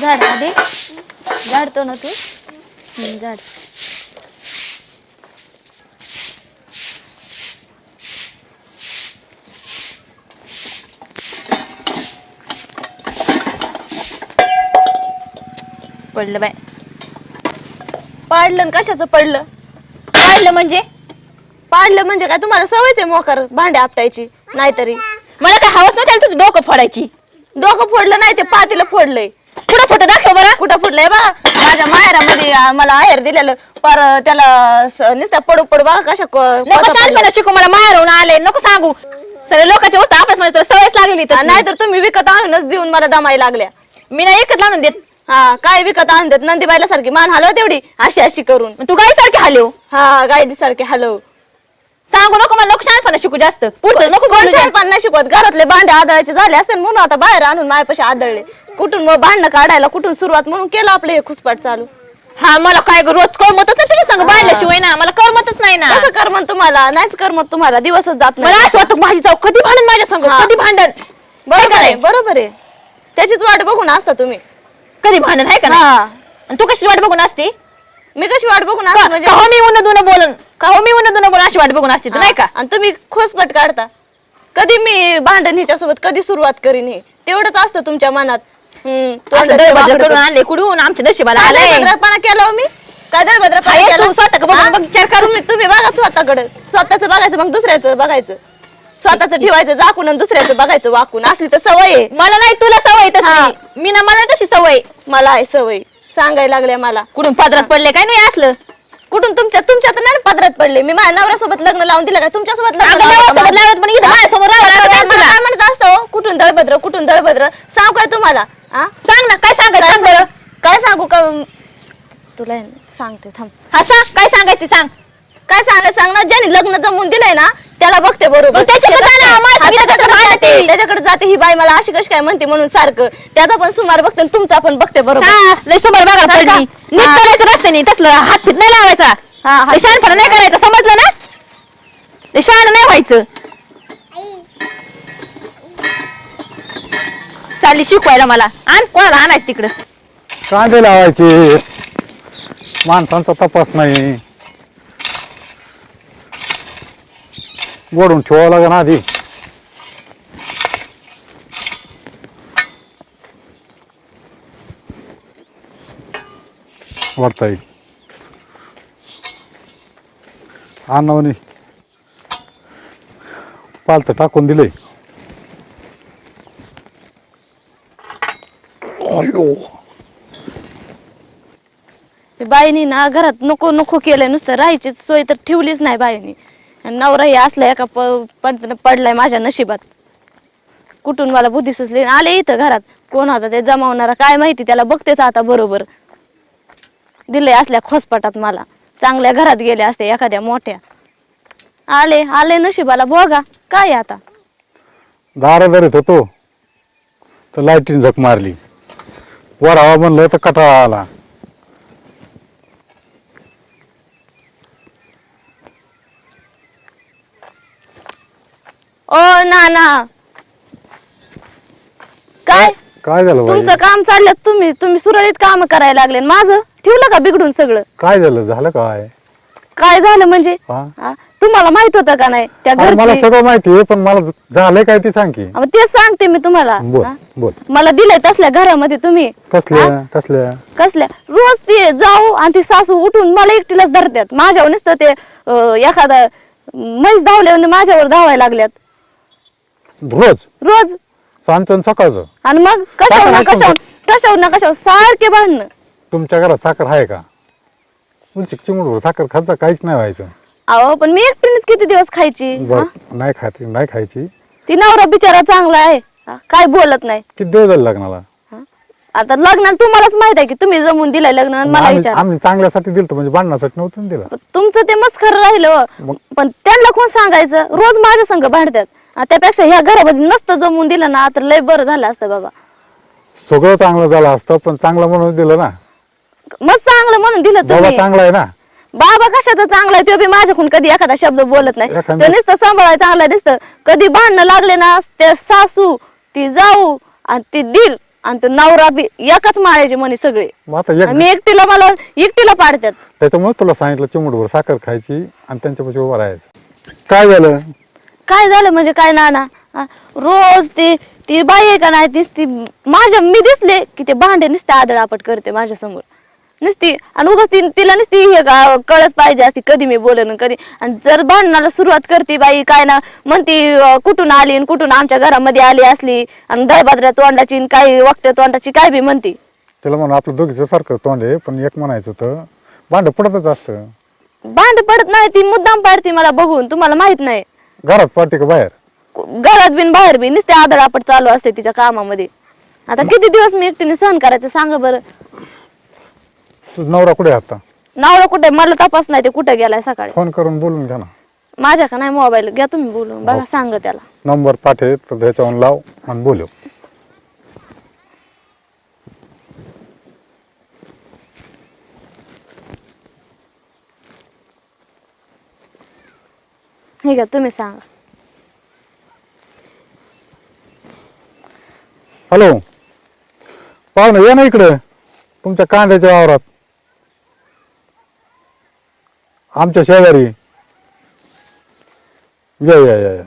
झाड आधी झाडतो ना तू? झाड. पडलं बाय. पाडलं कशाचं पडलं? पाडलं म्हणजे? पाडलं म्हणजे काय? तुम्हाला सवयच आहे मोकार भांडे आपटायची नाहीतरी. मला काय हवस त्याला तुझं डोकं फोडायची. डोकं फोडलं नाही ते पातीला फोडलंय. कुठं फोटो दाखव बरं. कुठं फोडलंय बा? माझ्या माहेरामध्ये मला आहेर दिलेलं. पर त्याला स- नुसतं पडू पडू बघा कशा नको शांतपणा शिकू मला माहेरून आले. नको सांगू. सगळे लोकांच्या वस्तू आपसमध्ये सवयच लागलेली नाही तर तुम्ही विकत आणूनच देऊन मला दमाई लागल्या. मी नाही विकत आणून देत. हा काय विकत आणून देत? नंदीबाईला सारखी मान हलव तेवढी. अशी अशी करून. तू गाई सारखी हलव. हा गाई सारखी हलव. सांगू नको मला लोक शहाणपणा शिकू जास्त. पुढचं नको शहाणपणा नाही शिकवत. घरातले भांडे आदळायचे झाले असेल म्हणून आता बाहेर आणून माझ्यापाशी आदळले. कुठून मग भांडणं काढायला कुठून सुरुवात म्हणून केलं आपलं हे खुसपाट चालू. हा मला काय ग, रोज करमतच नाही तुला सांग बाळल्याशिवाय ना मला करमतच नाही ना. कसं करमत तुम्हाला? नाहीच करमत तुम्हाला दिवसच जात मला नाही असं वाटतं माझी जाऊ कधी भांडण माझ्या संग? हा. कधी भांडण बरोबर आहे बरोबर आहे. त्याचीच वाट बघून असता तुम्ही. कधी भांडण आहे का नाही? हा. आणि तू कशी वाट बघून असते? मी कशी वाट बघून असते म्हणजे का हो मी उन्हा दुनं बोलून? का हो मी उन्हा दुनं बोलून अशी वाट बघून असते तू, नाही का? आणि तुम्ही खोसपट काढता. कधी मी भांडण हिच्यासोबत कधी सुरुवात करीन हे. तेवढंच असतं तुमच्या मनात. हम्म, असं तोंडाचं दळभद्र वाकडं करून करून. आणले कुठून? आमच्या नशिबाला काय आलंय. दळभद्रपणा केला हो मी? काय दळभद्रपणा आहे केला? तू स्वतः बघून हा? बघ, विचार कर. तुम्ही तुम्ही बघा स्वतःकडे. स्वतःच बघायचं मग दुसऱ्याचं बघायचं. स्वतःच ठेवायचं झाकून आणि दुसऱ्याचं बघायचं वाकून. असली तर सवय आहे. मला नाही तुला सवय. तशी मी ना मला तशी सवय मला आहे सवय. सांगायला लागल्या मला. कुठून पदरात पडले काय? नाही असलं. कुठून तुमच्या तुमच्या तर नाही ना पदरात पडले. मी माझ्या नवऱ्यासोबत लग्न लावून दिलं का? तुमच्यासोबत लग्न अगं, लावलं का नवऱ्यासोबत माझं? लावलं पण इथं? माझ्यासमोर राहावं लागतं मला तुला. काय म्हणत असतं? कुठून दळभद्र कुठून दळभद्र? सांगू काय तुम्हाला? हा? सांग ना काय सांगायचं काय सांग बरं. काय सांगू का? तुला आहे ना, सांगते थांब. हा सांग. काय सांगायचं ते सांग. काय सांगायचं सांग ना? ज्याने लग्न जमून दिलंय ना त्याला बघते बरोबर. मग त्याच्याकडे जा ना, माझं हा, त्याच्याकडे त्याच्याकडे जा जाते. त्याच्याकडे जाते ही बाई मला अशी कशी काय म्हणते म्हणून सारखं. त्याचा पण सुमार बघते आणि तुमचा पण बघते बरोबर. हा, लय समोर बघा? पडली. नीट हा. करायचं रस्ते नाही तसलं हात फिट नाही लावायचा. लय शहाणपणा नाही करायचं समजलं ना? लय शहाण नाही व्हायचं. चालली शिकवायला मला. आण कोणाला आणायचं तिकडं? कांदे लावायचे. माणसांचा तपास नाही. वडून ठेवावं लागेल आधी. वाढता येईल. अन्नावनी पालत टाकून दिलंय ते बाईनी ना घरात नको नको केलंय नुसतं राहायची सोय तर ठेवलीच नाही बाईनी. नवराही असला एका प- पण पडलाय माझ्या नशिबात. कुठून मला बुद्धी सुचली? आले इथं घरात. कोण होता ते जमावणारा? काय माहिती? त्याला बघतेच आता बरोबर. दिले असल्या खोसपाटात मला. चांगल्या घरात गेले असते एखाद्या मोठ्या. आले आले नशिबाला. बघा काय आता? दारा धरीत होतो. तर लाईटीन झक मारली. वरावा म्हणलं तर कटाळा आला. ओ ना ना काय काय झालं बाई? तुमचं काम चाललं तुम्ही तुम्ही सुरळीत काम करायला लागले. माझं? ठेवलं का बिघडून सगळं? काय झालं? झालं काय? काय झालं म्हणजे? हा? हा? तुम्हाला माहीत होतं का नाही? त्या अरे मला घरची सगळं माहिती आहे पण मला झालंय काय ते सांग की. अहो, तेच सांगते मी तुम्हाला. बोल हा? बोल. मला दिलंय तसल्या घरामध्ये तुम्ही. कसल्या कसल्या कसल्या? रोज ते जाऊ आणि ती सासू उठून मला एकटीलाच धरतात माझ्यावर नुसतं ते अं, एखादा म्हैस धावले म्हणजे माझ्यावर धावायला लागल्यात. रोज. रोज. सांचन सकाळचं. आणि मग कशावर ना कशावर? कशावर ना कशावर? सारखे भांडणं. तुमच्या घरात साखर आहे का? तुमची चिमूड साखर खायचं काहीच नाही व्हायचं. अहो पण मी एकटीनेच किती दिवस खायची? बर? नाही खायची नाही खायची. ती नवरा बिचारा चांगला आहे. हा? काय बोलत नाही. किती दिवस झाले लग्नाला? आता लग्नाला तुम्हालाच माहीत आहे की तुम्ही जमून दिलंय लग्न आणि मला आम्ही विचार. आम्ही चांगल्यासाठी दिलतो म्हणजे भांडणासाठी नव्हतं ना दिलं. तुमचं ते मस्खर राहिलं? पण त्यांना कोण सांगायचं? रोज माझ्या संग भांडतात आणि त्यापेक्षा ह्या घरामध्ये नसतं जमून दिलं ना तर लय बरं झालं असतं बाबा. सगळं चांगलं झालं असतं पण चांगलं म्हणून दिलं ना. मस्त चांगलं म्हणून दिलं बाबा तुम्ही. चांगला आहे ना. बाबा कशाचा चांगला आहे तो बी माझ्याकडून कधी एखादा शब्द बोलत नाही. एखादा- तो नुसतं सांभाळाय चांगला दिसतं. कधी भांडणं लागले ना ते सासू ती जाऊ आणि ती दीर आणि तो नवरा बी एकाच माळ्याचे म्हणे सगळे. मग आता आणि एक मी एकटीला मला एकटीला पाडतात. त्याच्यामुळे तुला सांगितलं चिमुडवर साखर खायची आणि त्यांच्यापाशी उभं राहायचं. काय झालं? काय झालं म्हणजे काय नाना? हा, रोज ते ती बाई आहे का नाही तीच ती माझ्या मी दिसले की ते भांडे नुसते आदळापट करते माझ्यासमोर. नुसती आणि उगाच ती तिला नुसती हे का कळत पाहिजे असती कधी मी बोलेन कधी. आणि जर भांडणाला सुरुवात करते बाई काय ना म्हणती अं, कुठून आली आणि कुठून आमच्या घरामध्ये आली असली आणि दळबाद्र्या तोंडाची आणि काही वक्त्या तोंडाची काय बी म्हणती. तिला म्हणून आपलं दोघीचं सारखं तोंड आहे पण एक म्हणायचं होतं भांड पडतच असतं. भांड पडत नाही ती मुद्दाम पाडती मला बघून तुम्हाला माहीत नाही. घरात पाठी का बाहेर? घरात बिन बाहेर बी नुसते आदळापट चालू असते तिच्या कामामध्ये. आता किती दिवस मी एकटीने सहन करायचं सांगा बरं. तुझा नवरा कुठे आहे आता? नावला कुठे मला तपास नाही ते कुठे गेलाय सकाळी? फोन करून बोलून घ्या ना. माझ्या का नाही मोबाईल? घ्या तुम्ही बोलून बघा सांग त्याला. नंबर पाठे तर त्याच्यावर लाव आणि बोलव ठीक आहे तुम्ही सांगा. हॅलो. पाहुणे या ना इकडे. तुमच्या कांद्याच्या वावरात. आमच्या शेजारी. या या या या.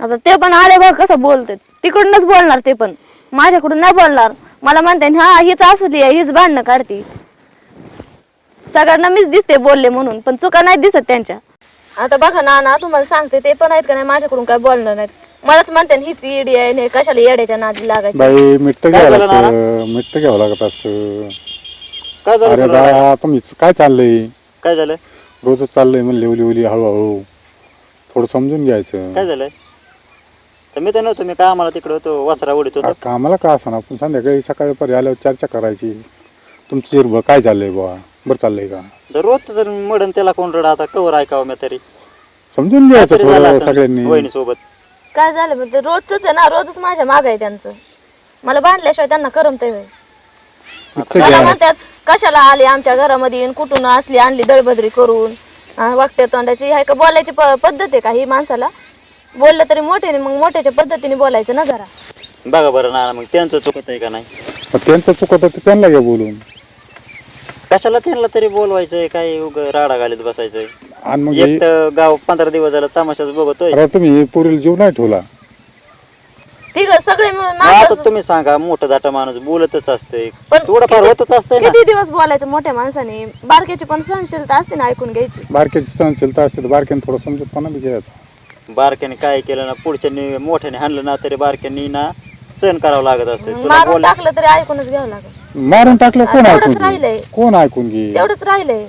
आता ते पण आले बघ कसं बोलते. तिकडूनच बोलणार ते पण. माझ्याकडून नाही बोलणार. मला म्हणते हा हीच असली आहे हीच भांडणं काढती. सगळ्यांना मीच दिसते बोलले म्हणून पण चुका नाही दिसत त्यांच्या. आता बघा ना ना तुम्हाला सांगते ते पण आहेत का नाही माझ्याकडून काय बोलणार नाहीत. मलाच म्हणते हीच इडी आहे कशाला येड्याच्या नादी लागायची बाई मिठ काय घ्यावं झालं लागतं मिठ घ्यावं लागत असतं. काय झालं अरे तुला? बा तुम्ही काय चाललंय? काय झालं? रोजच चाललंय म्हणले उली उली हळूहळू. थोडं समजून घ्यायचं. काय झालंय तर मी तर नव्हतो मी काय आम्हाला तिकडे होतो वासरा उडीत होतो. आ- कामाला का असं आपण संध्याकाळी सकाळी परी आल्यावर चर्चा करायची. तुमची बा काय चाललंय बुवा? बरं चाललंय का? तर रोज जर मडन त्याला कोण रडा आता कवर ऐकावं मी तरी. समजून घ्यायचं झालं थोडं सगळ्यांनी. वहिनी सोबत काय झालं? मग ते रोजच आहे ना रोजच माझ्या माग आहे त्यांचं. मला भांडल्याशिवाय त्यांना मला घ्या. म्हणतात कशाला आली आमच्या घरामध्ये आणि कुठून असली आणली दळबदरी करून? हा, वागत्या तोंडाची हाय का बोलायची प- पद्धत आहे का ही माणसाला? बोललं तरी मोठ्याने मग मोठ्याच्या पद्धतीने बोलायचं ना जरा. बघा बरं ना मग त्यांचं चुकत आहे का नाही? मग त्यांचं चुकत त्यांना घ्या बोलून. कशाला त्यांना तरी बोलवायचंय? काय उग राडा घालीत बसायचंय? आणि मग एक तर गाव पंधरा दिवस झालं तमाशाच बघतोय. अरे तुम्ही पुरील जीव नाही ठेवला? ठीक आहे सगळे मिळून मग आता नाचत- तुम्ही सांगा मोठं दाटा माणूस बोलतच असते पण थोडंफार किती- होतच असतंय ना. किती दिवस बोलायचं मोठ्या माणसाने? बारक्याची पण सहनशीलता असते ना ऐकून घ्यायची. बारक्याची सहनशीलता असते तर बारक्याने थोडं समजूतपणा बी घ्यायचा. बारक्याने काय केलं ना पुढच्यानी मोठ्याने हाणलं ना तरी बारक्यांनी ना सहन करावं लागत असते तुला मारून बोल टाकलं तरी ऐकूनच घ्यावं लागेल. मारून टाकलं कोण तेवढंच ऐकून राहिलंय. घे कोण ऐकून घे तेवढंच राहिलंय.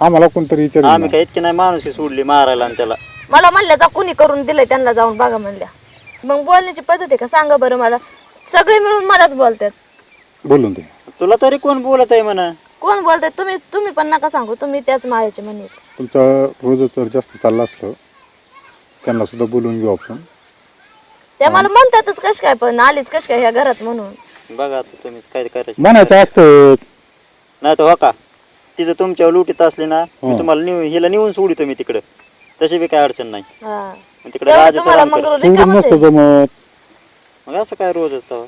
आम्हाला कोणतरी विचार आम्ही काय इतकी नाही माणूस सोडली मारायला आणि त्याला. मला म्हणल्या जा कुणी करून दिलंय त्यांना जाऊन बघा म्हणल्या. मग बोलण्याची पद्धत आहे का? सांगा बरं मला. सगळे मिळून मलाच बोलतात. बोलून दे. तुला तरी कोण बोलत आहे म्हणा? कोण बोलताय? तुम्ही तुम्ही पण नका सांगू. तुम्ही त्याच मायाचे म्हणे. तुमचं रोजच जर जास्त चाललं असलं. त्यांना सुद्धा बोलून घेऊ आपण. त्या मला म्हणतातच कश काय पण आलीच कश काय ह्या घरात म्हणून. बघा आता तुम्ही काय करायचं. म्हणायचं असतं. नाही तर हो का तिथं तुमच्यावर लुटीत असली ना मी. तुम्हाला नेऊ हिला नेऊन सोडितो मी तिकडं. तशी बी काय अडचण नाही. हा. मग तिकडे तेवढं राजाचं तुम्हाला रान मग कर. सोडून रिकामंच नसतं आहे. जमत. मग असं काय रोज होतं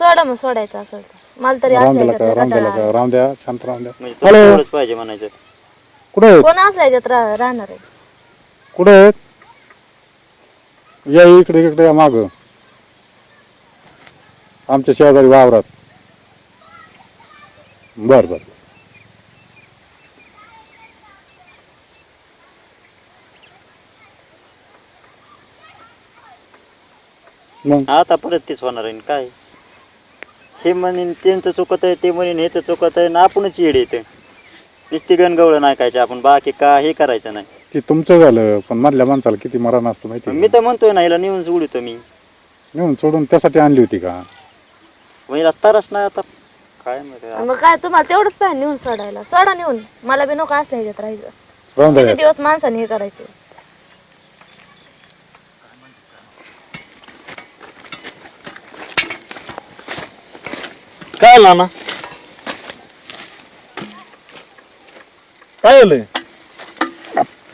सोडा मग सोडायचं असेल तर मला तरी राम द्याला असल्या का राम द्याला ह्याच्यात का? राम द्या शांत राम द्या. म्हणजे तुला हॅलो. तेवढंच पाहिजे म्हणायचं. कुठे आहेत? कोण असल्या ह्याच्यात रा- राहणार आहे? कुठे आहेत? या इकडे इकडे या माग. आमच्या शेजारी वावरात. बर बर. मग? आता परत तीच होणार आहे काय? हे म्हणेन त्यांचं चुकत आहे ते म्हणेन ह्याचं चुकत आहे ना आपणच येड येते नुसती गणगवळं नाही खायचं आपण बाकी का हे करायचं नाही. ते तुमचं झालं पण मधल्या माणसाला किती मरण असतं माहिती आहे मी का? तर म्हणतोय ना हिला नेऊन सोडितो मी. नेऊन सोडून त्यासाठी आणली होती का? मग हिला तरच नाही आता. काय माहिती आणि मग काय तुम्हाला तेवढंच पाहिजे नेऊन सोडायला. सोडा नेऊन. मला बी नको असल्या ह्याच्यात राहायचं. राहून किती दिवस माणसाने हे करायचं? काय आला ना काय झालंय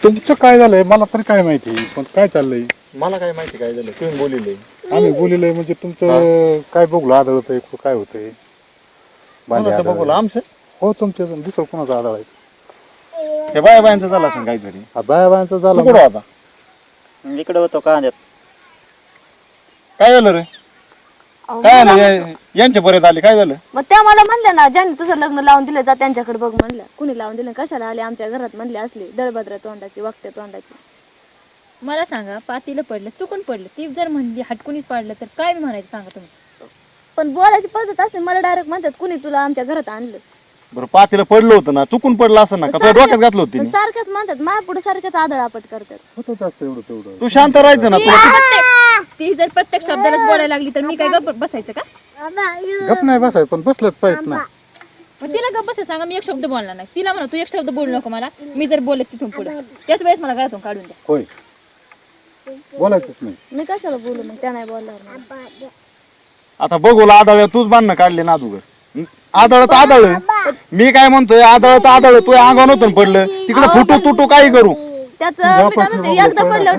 तुमचं काय झालंय? मला तरी काय माहिती पण काय चाललंय? मला काय माहिती काय झालं तुम्ही बोलिले. आम्ही बोलिलोय म्हणजे तुमचं काय बघलो आदळत काय होतंय? भांडे कोणाचं. बघू आमचं? हो तुमच्या दुसरं कोणाचं आदळायचं हे बाया बायांचं झालं असेल काहीतरी. हा, बाया बायांचं झालं कुठं होता? इकडे होतो कांद्यात. काय झालं रे? काय झालं या- यांच्या पर्यंत आली काय झालं? मग त्या मला म्हणल्या ना ज्यांनी तुझं लग्न लावून दिलं जा त्यांच्याकडे बघ म्हणलं कुणी लावून दिलं कशाला आले? आमच्या घरात म्हणले असले दळभद्र तोंडाची वक्ते तोंडाची. मला सांगा पातीला पडलं चुकून पडलं ती जर म्हणली हटकुनीच पाडलं तर काय म्हणायचं सांगा तुम्ही? पण बोलायची पद्धत असते मला डायरेक्ट म्हणतात कुणी तुला आमच्या घरात आणलं? बरं पातीला पडलं होतं ना चुकून पडलं असं ना का तुला डोक्यात घातलं होतं तिने. सारख्याच म्हणतात माझ्या पुढे सारख्याच आदळ आपट करतात एवढं तेवढं. तू शांत राहायचं ना ती तुला ती जर प्रत्येक शब्दालाच बोलायला लागली तर मी काय गप्प बसायचं का? गप नाही बसाय पण बसलंच पाहिजे ना. मग तिला गप्प बसायचं सांगा मी एक शब्द बोलणार नाही. तिला म्हणा तू एक शब्द बोलू नको मला. मी जर बोलत तिथून पुढे. त्याच वेळेस मला घरातून काढून द्या होय. बोलायचंच नाही. मी कशाला बोलू मग? त्या नाही. आता बघूला आदळ तूच बांधणं काढले ना अदुगर आदळ तर आदळ. मी काय म्हणतोय आदळ तर आदळ. तू अंगावर नव्हतं पडलं. तिकडे फुटू तुटू काही करू. त्याचं मी काय म्हणते एकदा पडलं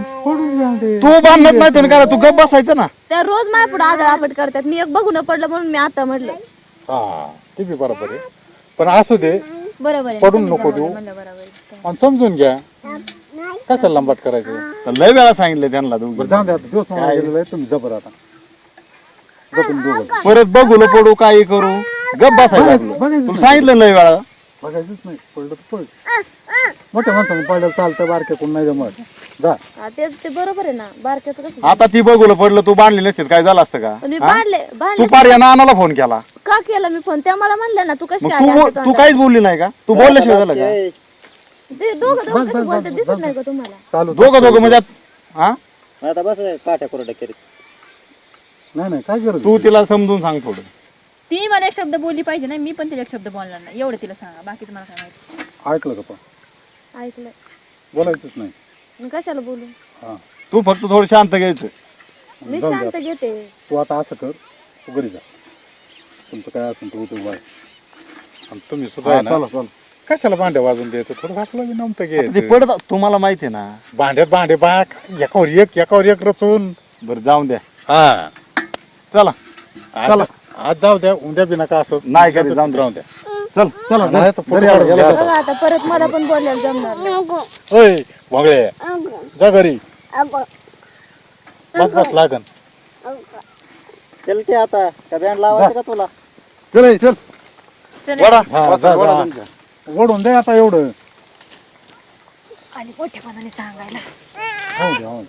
तू. बांधत नाही तर काय तू गप बसायचं ना. त्या रोज माझ्या पुढे आदळ आपट करतात. मी एक बघून पडलं म्हणून मी आता म्हटलं. हा ते बी बरोबर आहे. पण असू दे. बरोबर आहे. पडून नको देऊ. म्हणलं बरोबर आहे. आणि समजून घ्या. कशाला लांबट करायचं? तर लय वेळा सांगितलं त्यांना बरं दोघी जाऊ द्या दिवस मला गेलेला आहे तुम्ही जबर आता. जपून दोघं परत बघूला पडू काही करू. गप. बघायचं तुला सांगितलं लय वेळा. बघायचंच नाही. पडलं तर पड मोठ्या माणसानं पडलं चालतं बारक्या कोण नाही जमत. जा. हा, ते ते बरोबर आहे ना. बारक्याचं कसं आता ती बघूला पडलं तू बांधली नसते काय झालं असतं का? पण मी हा? बांधले तू बांधले. पार या नानाला फोन केला. का केला मी फोन? त्या मला म्हणल्या ना तू कशी मग आली तू आमच्या? काहीच बोलली नाही का? तू बोलल्याशिवाय झालं का? ए, ते दोघं बस, दोघं बस, कसे बस, बोलतात बस, दिसत बस. नाही का तुम्हाला? चालू दोघं दोघं म्हणजे आत- हा आता बस काठ्या कोरड्या करीत नाही नाही काय गरज तू? तिला समजून सांग थोडं. ती मला एक शब्द बोलली पाहिजे नाही मी पण तिला एक शब्द बोलणार नाही. एवढं तिला सांगा बाकी तुम्हाला काय माहिती. ऐकलं का पण? ऐकलं. बोलायचंच नाही. मी कशाला बोलू? हा. तू फक्त थोडं शांत घ्यायचं. मी जाऊ शांत. घेते. तू आता असं कर तू घरी जा. तुमचं काय असेल तू उठू बाय आणि तुम्ही सुद्धा आहे ना, चला चला कशाला भांड्या वाजून द्यायचं? थोडं आपलं बी नमतं ते घ्यायचं. पडत तुम्हाला माहिती आहे ना. भांड्यात भांडे बाक एकावर एक एकावर एक रचून. बरं जाऊन द्या. हा. चला. चला. आज जाऊ द्या उद्या बी नका असं नाही कधी जाऊन. राहून द्या. चल चला नाही तर पुढे घरी. बघा आता परत मला पण बोलायला जमणार नाही. ओय भोंगळे जा घरी. बस बस लागन. चल ते आता का बँड लावायचं का तुला? चल ए, चल. चला. वडा. हा, बस, जा, वडा जा. तुमच्या. ओढून दे आता एवढं. आणि मोठ्यापणाने सांगायला. द्या, द्या.